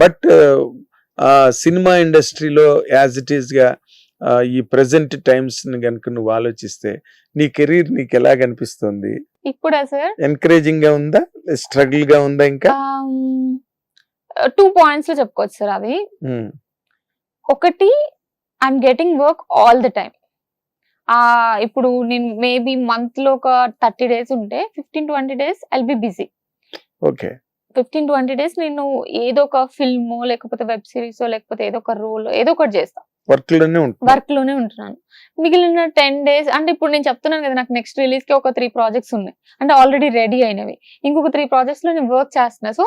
But cinema ఇండస్ట్రీలో as it ఈస్గా ఆ, ఈ ప్రజెంట్ టైమ్స్ కనుక నువ్వు ఆలోచిస్తే నీ కెరీర్ నీకు ఎలా కనిపిస్తుంది ఇప్పుడా సార్? ఎన్కరేజింగ్గా ఉందా? స్ట్రగుల్గా ఉందా ఇంకా? టూ పాయింట్స్లో చెప్పుకోవచ్చు సార్ అది. ఉమ్, ఒకటి I'm getting work all the time. ఇప్పుడు నేను మేబీ మంత్లో ఒక థర్టీ డేస్ ఉంటే fifteen twenty days I'll be busy. Okay. Fifteen twenty days నేను ఏదో ఒక ఫిల్మ్ లేకపోతే వెబ్ సిరీస్ లేకపోతే ఏదో ఒక రోల్ ఏదో ఒకటి చేస్తా. వర్క్లోనే వర్క్లోనే ఉంటున్నాను. మిగిలిన టెన్ డేస్ అంటే ఇప్పుడు నేను చెప్తున్నాను కదా నాకు నెక్స్ట్ రిలీజ్కి ఒక త్రీ ప్రాజెక్ట్స్ ఉన్నాయి. అంటే ఆల్రెడీ రెడీ అయినవి. ఇంకొక త్రీ ప్రాజెక్ట్స్లో నేను వర్క్ చేస్తున్నా. సో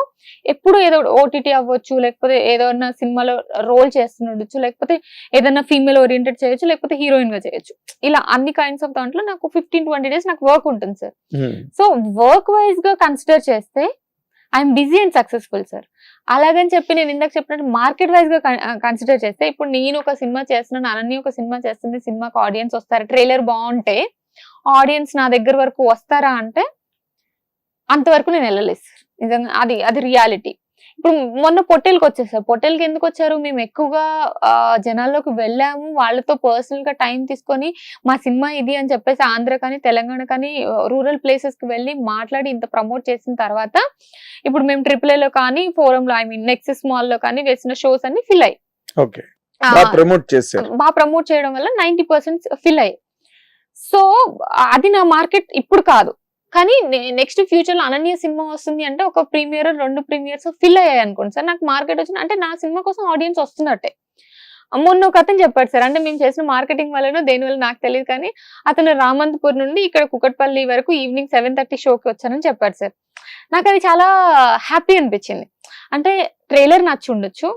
ఎప్పుడు ఏదో ఓటీటీ అవ్వచ్చు లేకపోతే ఏదైనా సినిమాలో రోల్ చేస్తుండొచ్చు లేకపోతే ఏదైనా ఫీమేల్ ఓరియంటెడ్ చేయొచ్చు లేకపోతే హీరోయిన్గా చేయొచ్చు. ఇలా అన్ని కైండ్స్ ఆఫ్ దాంట్లో నాకు ఫిఫ్టీన్ ట్వంటీ డేస్ నాకు వర్క్ ఉంటుంది సార్ సో వర్క్ వైజ్గా కన్సిడర్ చేస్తే I'm busy and successful sir. అలాగని చెప్పి నేను ఇందాక చెప్పినట్టు మార్కెట్ వైజ్గా కన్సిడర్ చేస్తే ఇప్పుడు నేను ఒక సినిమా చేస్తున్నాను అనన్య ఒక సినిమా చేస్తుంది సినిమాకి ఆడియన్స్ వస్తారు? ట్రైలర్ బాగుంటే ఆడియన్స్ నా దగ్గర వరకు వస్తారా అంటే అంతవరకు నేను వెళ్ళలేదు సార్. నిజంగా అది అది రియాలిటీ ఇప్పుడు మొన్న పొట్టేల్కి వచ్చేసారు. పొట్టేల్కి ఎందుకు వచ్చారు? మేము ఎక్కువగా జనాల్లోకి వెళ్ళాము. వాళ్ళతో పర్సనల్గా టైం తీసుకొని మా సినిమా ఇది అని చెప్పేసి ఆంధ్ర కానీ తెలంగాణ కానీ రూరల్ ప్లేసెస్కి వెళ్ళి మాట్లాడి ఇంత ప్రమోట్ చేసిన తర్వాత ఇప్పుడు మేము ట్రిపుల్లో కానీ ఫోరం లో ఐ మీన్ నెక్సెస్ మాల్లో కానీ వేసిన షోస్ అన్ని ఫిల్ అయ్యి బాగా ప్రమోట్ చేశారు. బాగా ప్రమోట్ చేయడం వల్ల నైన్టీ పర్సెంట్ ఫిల్ అయ్యాయి. సో అది నా మార్కెట్ ఇప్పుడు కాదు. కానీ నెక్స్ట్ ఫ్యూచర్లో అనన్య సినిమా వస్తుంది అంటే ఒక ప్రీమియర్ రెండు ప్రీమియర్స్ ఫిల్ అయ్యాయి అనుకోండి. సార్ నాకు మార్కెట్ వచ్చిన అంటే నా సినిమా కోసం ఆడియన్స్ వస్తున్నట్టే. మొన్న ఒక అతను చెప్పాడు సార్ అంటే మేము చేసిన మార్కెటింగ్ వల్లనో దేని వల్ల నాకు తెలియదు కానీ అతను రామంతపూర్ నుండి ఇక్కడ కుకట్పల్లి వరకు ఈవినింగ్ సెవెన్ థర్టీ షోకి వచ్చానని చెప్పాడు సార్. నాకు అది చాలా హ్యాపీ అనిపించింది. అంటే ట్రైలర్ నచ్చి ఉండొచ్చు.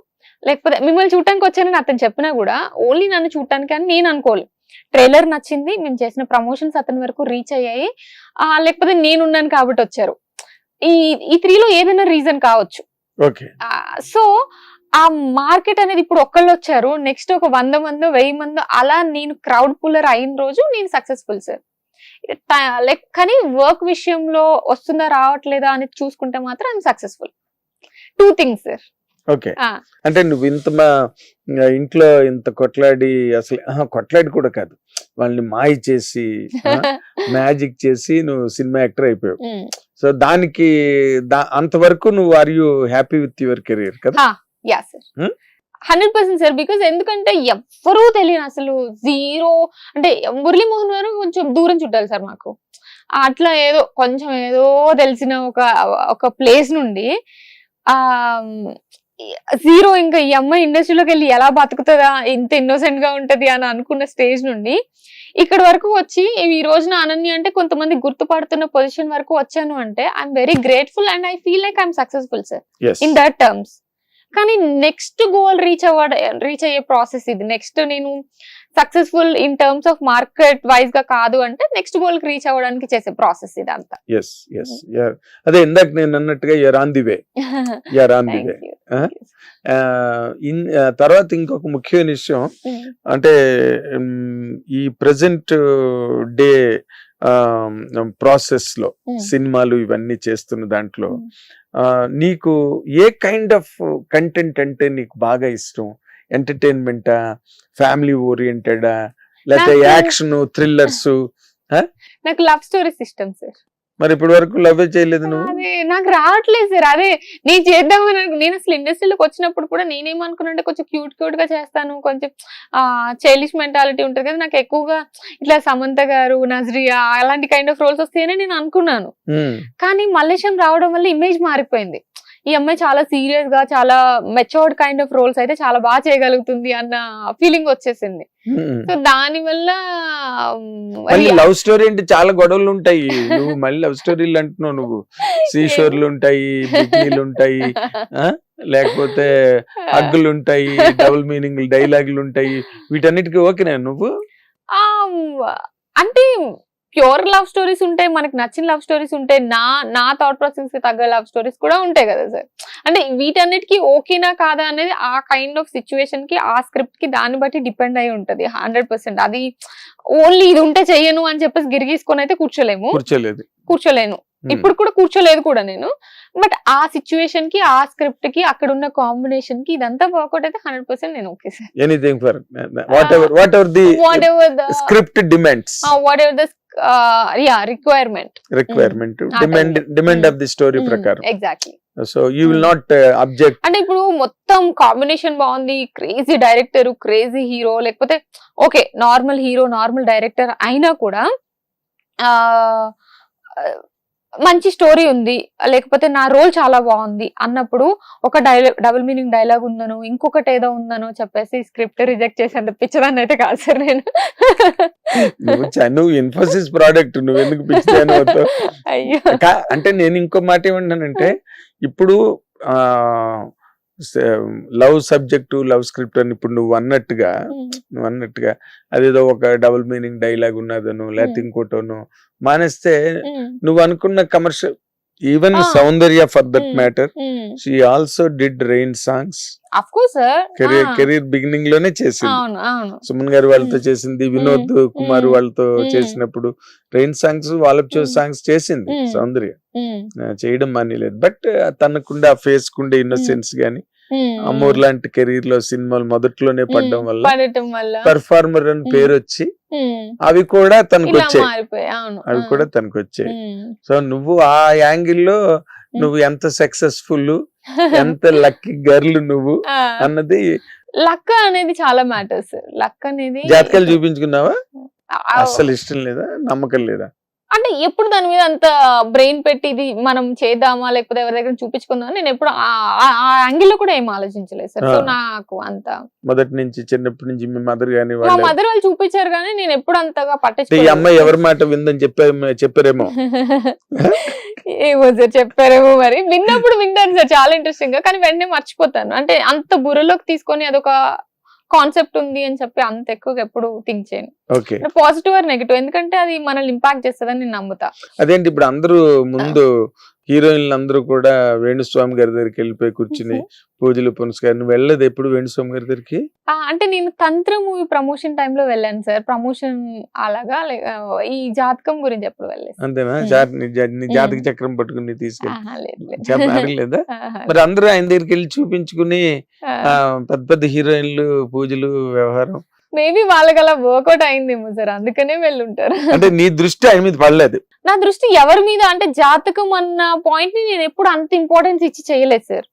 లేకపోతే మిమ్మల్ని చూడటానికి వచ్చానని అతను చెప్పినా కూడా ఓన్లీ నన్ను చూడటానికి అని నేను అనుకోలేదు. ట్రైలర్ నచ్చింది మేము చేసిన ప్రమోషన్స్ అతని వరకు రీచ్ అయ్యాయి. లేకపోతే నేనున్నాను కాబట్టి వచ్చారు. ఈ ఈ త్రీలో ఏదైనా రీజన్ కావచ్చు. సో ఆ మార్కెట్ అనేది ఇప్పుడు ఒక్కళ్ళు వచ్చారు నెక్స్ట్ ఒక వంద మందో వెయ్యి మందో అలా నేను క్రౌడ్ పుల్లర్ అయిన రోజు నేను సక్సెస్ఫుల్ సార్. లైక్ కానీ వర్క్ విషయంలో వస్తుందా రావట్లేదా అని చూసుకుంటే మాత్రం I'm successful. Two things sir. Okay. అంటే నువ్వు ఇంత మా ఇంట్లో ఇంత కొట్లాడి అసలు కొట్లాడి కూడా కాదు. వాళ్ళని మాయ చేసి మ్యాజిక్ చేసి నువ్వు సినిమా యాక్టర్ అయిపోయావు. సో దానికి అంతవరకు నువ్వు are you happy with your career కదా? హండ్రెడ్ పర్సెంట్ సార్ బికాస్ ఎందుకంటే ఎవ్వరూ తెలియని అసలు జీరో అంటే మురళీమోహన్ గారు కొంచెం దూరం చుట్టాలి సార్ మాకు. అట్లా ఏదో కొంచెం ఏదో తెలిసిన ఒక ఒక ప్లేస్ నుండి ఆ జీరో ఇంకా ఈ అమ్మాయి ఇండస్ట్రీలోకి వెళ్ళి ఎలా బతుకుతుందా? ఇంత ఇన్నోసెంట్గా ఉంటది అని అనుకున్న స్టేజ్ నుండి ఇక్కడ వరకు వచ్చి ఈ రోజున అనన్య అంటే కొంతమంది గుర్తుపడుతున్న పొజిషన్ వరకు వచ్చాను అంటే I'm very grateful and I feel like I'm successful sir in that terms కానీ నెక్స్ట్ గోల్ రీచ్ అవ్వడ రీచ్ అయ్యే ప్రాసెస్ ఇది. నెక్స్ట్ నేను successful in terms of market వైజ్గా కాదు అంటే నెక్స్ట్ గోల్కి రీచ్ అవ్వడానికి చేసే ప్రాసెస్ ఇదంతా. ఎస్ అదే ఇందాక నేను అన్నట్టుగా you're on the way you're on the way తర్వాత ఇంకొక ముఖ్యమైన విషయం అంటే ఉమ్, ఈ ప్రజెంట్ డే ప్రాసెస్లో సినిమాలు ఇవన్నీ చేస్తున్న దాంట్లో Mm. నీకు ఏ కైండ్ ఆఫ్ కంటెంట్ అంటే నీకు బాగా ఇష్టం? ఎంటర్టైన్మెంటా? ఫ్యామిలీ ఓరియంటెడా? లేకపోతే యాక్షన్ థ్రిల్లర్స్? నాకు లవ్ స్టోరీస్ ఇష్టం సార్. మరి ఇప్పటి వరకు లవ్ చేయలేదు నువ్వు? అదే నాకు రావట్లేదు సార్. అదే నేను చేద్దామని అనుకు- నేను అసలు ఇండస్ట్రీలోకి వచ్చినప్పుడు కూడా నేనేమనుకున్నానంటే కొంచెం క్యూట్ క్యూట్గా చేస్తాను. కొంచెం ఆ చైల్డిష్ మెంటాలిటీ ఉంటుంది కదా. నాకు ఎక్కువగా ఇట్లా సమంత గారు నజరియా అలాంటి కైండ్ ఆఫ్ రోల్స్ వస్తాయని నేను అనుకున్నాను. ఉమ్, కానీ మల్లేశం రావడం వల్ల ఇమేజ్ మారిపోయింది. ఈ అమ్మాయి చాలా సీరియస్గా చాలా మెచోర్డ్ కైండ్ ఆఫ్ రోల్స్ అయితే చాలా బాగా చేయగలుగుతుంది అన్న ఫీలింగ్ వచ్చేసింది. సో దాని వల్ల లవ్ స్టోరీ అంటే చాలా గొడవలు ఉంటాయి. నువ్వు మళ్ళీ లవ్ స్టోరీలు అంటున్నావు నువ్వు. సీషోర్లు ఉంటాయి బిగ్నీలు ఉంటాయి? లేకపోతే హగ్గులు ఉంటాయి డబుల్ మీనింగ్ డైలాగులు ఉంటాయి. వీటన్నిటికీ ఓకేనా నువ్వు? అంటే ప్యూర్ లవ్ స్టోరీస్ ఉంటాయి మనకి నచ్చిన లవ్ స్టోరీస్ ఉంటాయి నా నా థాట్ ప్రాసెస్కి తగ్గ లవ్ స్టోరీస్ కూడా ఉంటాయి కదా సార్ అంటే వీటన్నిటికీ ఓకేనా కాదా అనేది ఆ కైండ్ ఆఫ్ సిచ్యువేషన్కి ఆ స్క్రిప్ట్కి దాన్ని బట్టి డిపెండ్ అయి ఉంటది హండ్రెడ్ పర్సెంట్ అది ఓన్లీ ఇది ఉంటే చెయ్యను అని చెప్పేసి గిరిగీసుకొని అయితే కూర్చోలేము. కూర్చోలేదు. కూర్చోలేను. ఇప్పుడు కూడా కూర్చోలేదు కూడా నేను. బట్ ఆ సిచ్యువేషన్కి ఆ స్క్రిప్ట్కి అక్కడ ఉన్న కాంబినేషన్కి ఇదంతా వర్కౌట్ అయితే హండ్రెడ్ పర్సెంట్ నేను okay sir anything for whatever whatever the whatever the script demands whatever the ya requirement requirement demand. Demand. Of the story ప్రకారం exactly so you will. Not object అంటే ఇప్పుడు మొత్తం కాంబినేషన్ బాగుంది crazy director crazy hero లేకపోతే okay normal hero normal director అయినా కూడా మంచి story ఉంది లేకపోతే నా రోల్ చాలా బాగుంది అన్నప్పుడు ఒక డైలాగ్ డబుల్ మీనింగ్ డైలాగ్ ఉందనో ఇంకొకటి ఏదో ఉందనో చెప్పేసి స్క్రిప్ట్ రిజెక్ట్ చేసేంత పిచ్చదాన్ని అయితే కాదు సార్ నేను. నువ్వు ఇన్ఫోసిస్ ప్రోడక్ట్ నువ్వు ఎందుకు అయ్యో. అంటే నేను ఇంకో మాట ఏమంటానంటే ఇప్పుడు ఆ లవ్ సబ్జెక్టు లవ్ స్క్రిప్ట్ అని ఇప్పుడు నువ్వు అన్నట్టుగా నువ్వు అన్నట్టుగా అదేదో ఒక డబుల్ మీనింగ్ డైలాగ్ ఉన్నదను లేకపోతే. ఇంకోటోను మానేస్తే నువ్వు అనుకున్న commercial even. Soundarya for that. Matter. She also did rain songs career career బిగినింగ్లోనే చేసింది సుమన్ గారు వాళ్ళతో. చేసింది వినోద్ కుమార్. వాళ్ళతో. చేసినప్పుడు రెయిన్ సాంగ్స్ వాళ్ళ. సాంగ్స్ చేసింది. సౌందర్య చేయడం మానేలేదు బట్ తనకుండే ఆ ఫేస్ కుండే ఇన్నోసెన్స్ గానీ ఉమ్, అమూర్ లాంటి కెరీర్లో సినిమాలు మొదట్లోనే పడడం వల్ల పర్ఫార్మర్ అని. పేరు వచ్చి అవి కూడా తనకు వచ్చాయి అవి కూడా తనకు వచ్చాయి సో నువ్వు ఆ యాంగిల్లో నువ్వు ఎంత సక్సెస్ఫుల్ ఎంత లక్కీ గర్ల్ నువ్వు అన్నది లక్ అనేది చాలా మ్యాటర్స్ లక్ అనేది జాతకాలు చూపించుకున్నావా? అస్సలు ఇష్టం లేదా? నమ్మకం లేదా? అంటే ఎప్పుడు దాని మీద అంత బ్రెయిన్ పెట్టి ఇది మనం చేద్దామా? లేకపోతే ఎవరి దగ్గర చూపించుకుందామా? నేను ఎప్పుడు ఆ- ఆ యాంగిల్లో కూడా ఏం ఆలోచించలేదు సార్. సో. నాకు అంత మొదటి నుంచి చిన్నప్పటి నుంచి మీ మదర్ గాని మా మదర్ వాళ్ళు చూపించారు కానీ నేను ఎప్పుడు అంతగా పట్టించుకోలేదు. అమ్మాయి ఎవరి మాట విందని చెప్పారు చెప్పారేమో? ఏమో సార్ చెప్పారేమో మరి. విన్నప్పుడు వింటాను సార్ చాలా ఇంట్రెస్టింగ్గా. కానీ వెంటనే మర్చిపోతాను. అంటే అంత బుర్రలోకి తీసుకొని అదొక కాన్సెప్ట్ ఉంది అని చెప్పి అంత ఎక్కువగా ఎప్పుడు థింక్ చేయను. Positive or negative? ఎందుకంటే అది మనల్ని ఇంపాక్ట్ చేస్తుందని నేను నమ్ముతా. అదేంటి ఇప్పుడు అందరూ ముందు హీరోయిన్లు అందరూ కూడా వేణుస్వామి గారి దగ్గరికి వెళ్ళిపోయి కూర్చుని పూజలు పునస్కారం నువ్వు వెళ్ళలేదు ఎప్పుడు వేణుస్వామి గారి దగ్గరికి? అంటే నేను తంత్ర మూవీ ప్రమోషన్ టైంలో వెళ్ళాను సార్. ప్రమోషన్ అలాగా ఈ జాతకం గురించి ఎప్పుడు వెళ్ళలేదు. అంతేనా? జాతక. చక్రం పట్టుకుని తీసుకెళ్ళి. లేదు, మరి అందరూ ఆయన దగ్గరికి వెళ్ళి చూపించుకుని పెద్ద పెద్ద హీరోయిన్లు పూజలు వ్యవహారం మేబీ వాళ్ళకి అలా వర్కౌట్ అయిందేమో సార్ అందుకనే వెళ్ళుంటారు. అంటే నీ దృష్టి ఆయన మీద పడలేదు. నా దృష్టి ఎవరి మీద? అంటే జాతకం అన్న పాయింట్ని నేను ఎప్పుడు అంత ఇంపార్టెన్స్ ఇచ్చి చేయలేదు సార్.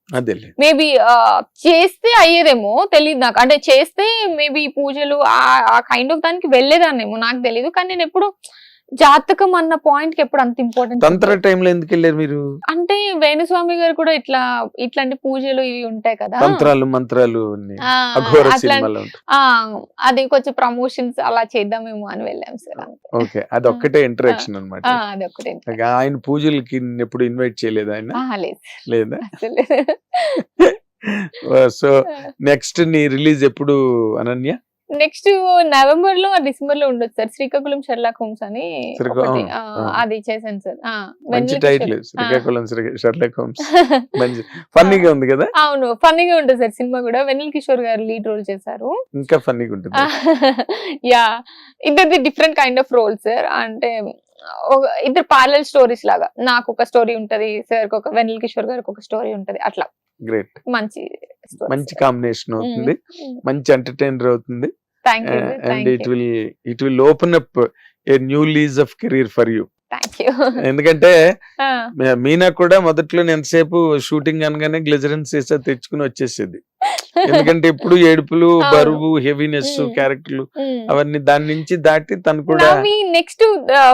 మేబీ చేస్తే అయ్యేదేమో తెలియదు నాకు. అంటే చేస్తే మేబీ పూజలు ఆ- ఆ కైండ్ ఆఫ్ దానికి వెళ్ళేదాన్నేమో నాకు తెలియదు కానీ నేను ఎప్పుడు జాతకం అన్న పాయింట్కి ఎప్పుడు అంత ఇంపార్టెన్స్ తంత్ర టైంలో ఎందుకు వెళ్ళారు మీరు? అంటే వేణుస్వామి గారు కూడా ఇట్లా ఇట్లాంటి పూజలు ఇవి ఉంటాయి కదా. తంత్రాలు మంత్రాలు అది కొంచెం ప్రమోషన్స్ అలా చేద్దామేమో అని వెళ్ళాం సార్. ఓకే అది ఒక్కటే ఇంటరాక్షన్ అనమాట ఆయన పూజలకి ఎప్పుడు ఇన్వైట్ చేయలేదు ఆయన? లేదు లేదు. సో నెక్స్ట్ నీ రిలీజ్ ఎప్పుడు అనన్య? నెక్స్ట్ నవంబర్లో డిసెంబర్లో ఉండొచ్చు సార్. శ్రీకాకుళం షెర్లాక్ హోమ్స్ అని. అది చేశాను సార్. మంచి టైటిల్. శ్రీకాకుళం షర్లక్ హోమ్స్. మంచి ఫన్నీగా ఉంది కదా? అవును ఫన్నీగా ఉంటుంది సార్ సినిమా కూడా. వెన్నెల కిషోర్ గారు లీడ్ రోల్ చేశారు. ఇంకా ఫన్నీగా ఉంటుంది. యా ఇద్దరిది different kind of role sir. అంటే ఇద్దరు పార్లల్ స్టోరీస్ లాగా. నాకు ఒక స్టోరీ ఉంటది సార్ ఒక వెన్నెల కిషోర్ గారికి ఒక స్టోరీ ఉంటది. అట్లా. గ్రేట్. మంచి మంచి కాంబినేషన్ అవుతుంది. మంచి ఎంటర్టైనర్ అవుతుంది. And thank it you will it will open up a new lease of career for you thank you ఎందుకంటే మీనా కూడా మొదట్లో ఎంతసేపు షూటింగ్ అనగానే గ్లిజరన్ సీసా తెచ్చుకుని వచ్చేసేది. ఎందుకంటే ఎప్పుడు ఏడుపులు. బరువు హెవీనెస్. క్యారెక్టర్లు అవన్నీ దాని నుంచి దాటి తను కూడా next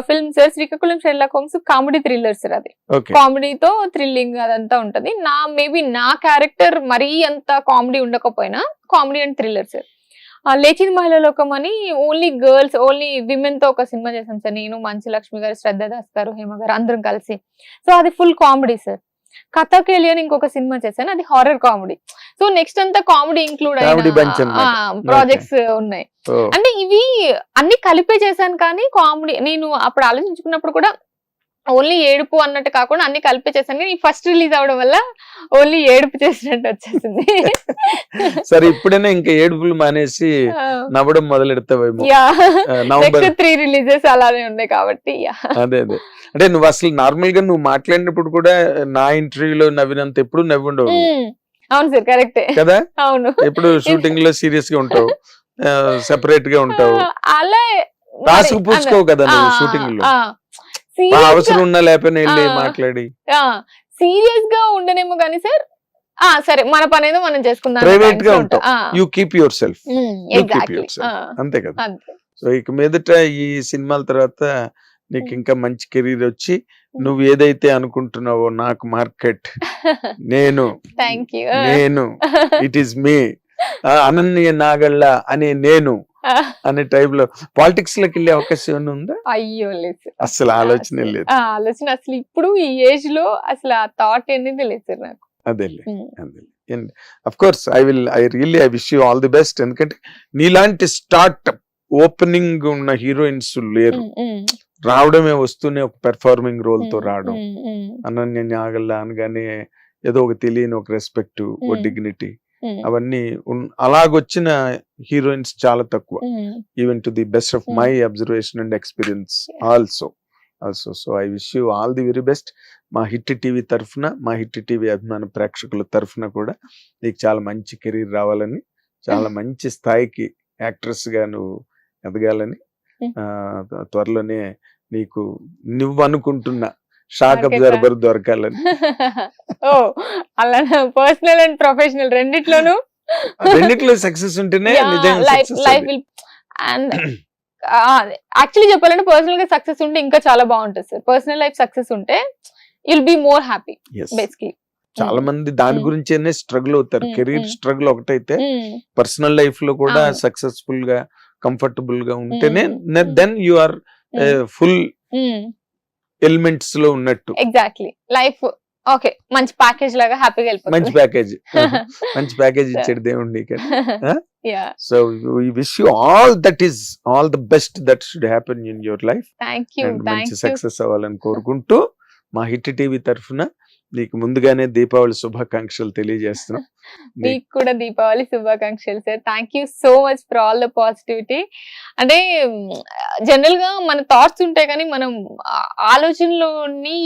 film sir Srikakulam Sherlock Holmes comedy thriller sir అది. కామెడీతో థ్రిల్లింగ్ అదంతా ఉంటది. నా మేబీ నా క్యారెక్టర్ మరీ అంత comedy ఉండకపోయినా comedy and thriller sir Lechindi Mahila Lokam అని ఓన్లీ గర్ల్స్ ఓన్లీ విమెన్తో ఒక సినిమా చేశాం సార్. నేను మంచి లక్ష్మి గారు శ్రద్ధ దాస్ గారు హేమ గారు అందరం కలిసి. సో అది ఫుల్ కామెడీ సార్. కథకేలి అని ఇంకొక సినిమా చేశాను. అది హారర్ కామెడీ సో నెక్స్ట్ అంతా కామెడీ ఇంక్లూడ్. అయిన ప్రాజెక్ట్స్ ఉన్నాయి. ఓ, అంటే ఇవి అన్ని కలిపే చేశాను కానీ కామెడీ నేను అప్పుడు ఆలోచించుకున్నప్పుడు కూడా ఓన్లీ ఏడుపు అన్నట్టు కాకుండా అన్ని కలిపి చేశాను. కానీ ఫస్ట్ రిలీజ్ అవడం వల్ల ఓన్లీ ఏడుపు చేసినట్టు వచ్చేసింది. సరే ఇప్పుడైనా ఇంకా ఏడుపులు మానేసి నవ్వడం మొదలెడతావేమో. నెక్స్ట్ త్రీ రిలీజెస్ అలానే ఉన్నాయి కాబట్టి అదే అదే. అంటే నువ్వు అసలు నార్మల్గా నువ్వు మాట్లాడినప్పుడు కూడా నా ఇంటర్వ్యూలో నవ్వినంత ఎప్పుడు నవ్వి ఉండవు నువ్వు. మ్మ్. అవును సార్ కరెక్టే. కదా? అవును. ఎప్పుడు షూటింగ్లో సీరియస్గా ఉంటావు సెపరేట్గా ఉంటావు. అలా రాసుకు పూసుకోవు కదా నువ్వు షూటింగ్లో అవసరం ఉన్నా లేకపోయినా వెళ్ళి. మాట్లాడి. సీరియస్గా ఉండనేమో కానీ సార్ ఆ సరే మన పని ఏదో మనం చేసుకుందాం Private గా ఉంటావు. You keep yourself. అంతే కదా. సో ఇక మీదట ఈ సినిమాల తర్వాత నీకు ఇంకా మంచి కెరీర్ వచ్చి నువ్వు ఏదైతే అనుకుంటున్నావో నాకు మార్కెట్. నేను. నేను. It is me Ananya Nagalla అనే నేను. అనే టైప్లో పాలిటిక్స్లోకి వెళ్ళే అవకాశం ఏమైనా ఉందా? అయ్యో లేదు. అసలు ఆలోచన లేదు. ఆలోచన అసలు ఇప్పుడు ఈ ఏజ్లో అసలు ఆ థాట్ అనేది లేదు నాకు. అదేలే. అదే of course I will I really I wish you all the best ఎందుకంటే నీలాంటి స్టార్ట్ ఓపెనింగ్ ఉన్న హీరోయిన్స్ లేరు. రావడమే వస్తూనే ఒక పెర్ఫార్మింగ్ రోల్తో రావడం. అనన్య నాగళ్ళ అనగానే ఏదో ఒక తెలియని ఒక రెస్పెక్ట్ ఓ. డిగ్నిటీ అవన్నీ ఉన్- అలాగొచ్చిన హీరోయిన్స్ చాలా తక్కువ. Even to the best of. My observation and experience. Also also so I wish you all the very best మా హిట్ టీవీ తరఫున మా హిట్ టీవీ అభిమాన ప్రేక్షకుల తరఫున కూడా నీకు చాలా మంచి కెరీర్ రావాలని చాలా మంచి స్థాయికి యాక్ట్రెస్గా నువ్వు ఎదగాలని Mm. త్వ- త్వరలోనే నీకు నువ్వు అనుకుంటున్న షాక్ అబ్జర్వర్ దొరకాలని. ఓ అలా పర్సనల్ అండ్ ప్రొఫెషనల్ రెండిట్లోనూ? రెండిట్లో సక్సెస్ ఉంటేనే లైఫ్ లైఫ్ అండ్ యాక్చువల్లీ చెప్పాలంటే పర్సనల్గా సక్సెస్ ఉంటే ఇంకా చాలా బాగుంటుంది సార్. పర్సనల్ లైఫ్ సక్సెస్ ఉంటే will be more happy. Basically చాలా మంది దాని Mm. గురించేనే స్ట్రగుల్ అవుతారు. Career mm. స్ట్రగుల్ ఒకటైతే పర్సనల్ లైఫ్లో కూడా. సక్సెస్ఫుల్గా కంఫర్టబుల్గా ఉంటేనే. దెన్ యు ఆర్ ఫుల్ ఎలిమెంట్స్లో ఉన్నట్టు. ఎగ్జాక్ట్లీ లైఫ్ ఓకే మంచి ప్యాకేజ్ లాగా హ్యాపీగా మంచి వెళ్ళిపోతుంది ప్యాకేజ్ మంచి ప్యాకేజ్ ఇచ్చాడు దేవుడు ya so wish you all that is all the best that should happen in your life thank you and thank మంచి సక్సెస్ అవ్వాలని కోరుకుంటూ మా హిట్ టీవీ తరఫున నీకు ముందుగానే దీపావళి శుభాకాంక్షలు తెలియజేస్తున్నాం. మీకు కూడా దీపావళి శుభాకాంక్షలు sir thank you so much for all the positivity అంటే జనరల్గా మన థాట్స్ ఉంటాయి కానీ మనం ఆలోచనలోని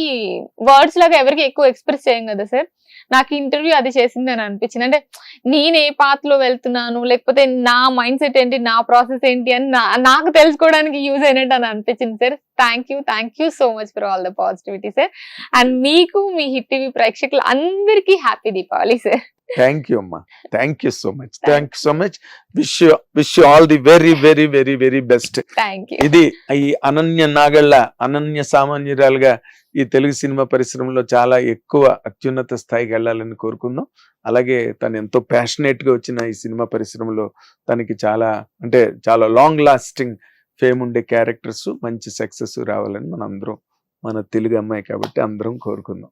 వర్డ్స్ లాగా ఎవరికి ఎక్కువ ఎక్స్ప్రెస్ చేయం కదా సార్ నాకు ఇంటర్వ్యూ అది చేసింది అని అనిపించింది. అంటే నేను ఏ పాత్లో వెళ్తున్నాను? లేకపోతే నా మైండ్ సెట్ ఏంటి? నా ప్రాసెస్ ఏంటి? అని నా- నాకు తెలుసుకోవడానికి యూజ్ అయినట్టు అని అనిపించింది sir thank you thank you so much for all the positivity sir and మీకు మీ హిట్ టీవీ ప్రేక్షకులు అందరికీ happy Deepavali sir thank you అమ్మా. Thank you so much thank you so much wish you wish you all the very very very very best thank you ఇది ఈ అనన్య నాగళ్ళ అనన్య సామాన్యురాలుగా ఈ Telugu cinema పరిశ్రమలో చాలా ఎక్కువ అత్యున్నత స్థాయికి వెళ్ళాలని కోరుకుందాం. అలాగే తను ఎంతో ప్యాషనేట్గా వచ్చిన ఈ సినిమా పరిశ్రమలో తనకి చాలా అంటే చాలా లాంగ్ లాస్టింగ్ ఫేమ్ ఉండే క్యారెక్టర్స్ మంచి సక్సెస్ రావాలని మన అందరం మన తెలుగు అమ్మాయి కాబట్టి అందరం కోరుకుందాం.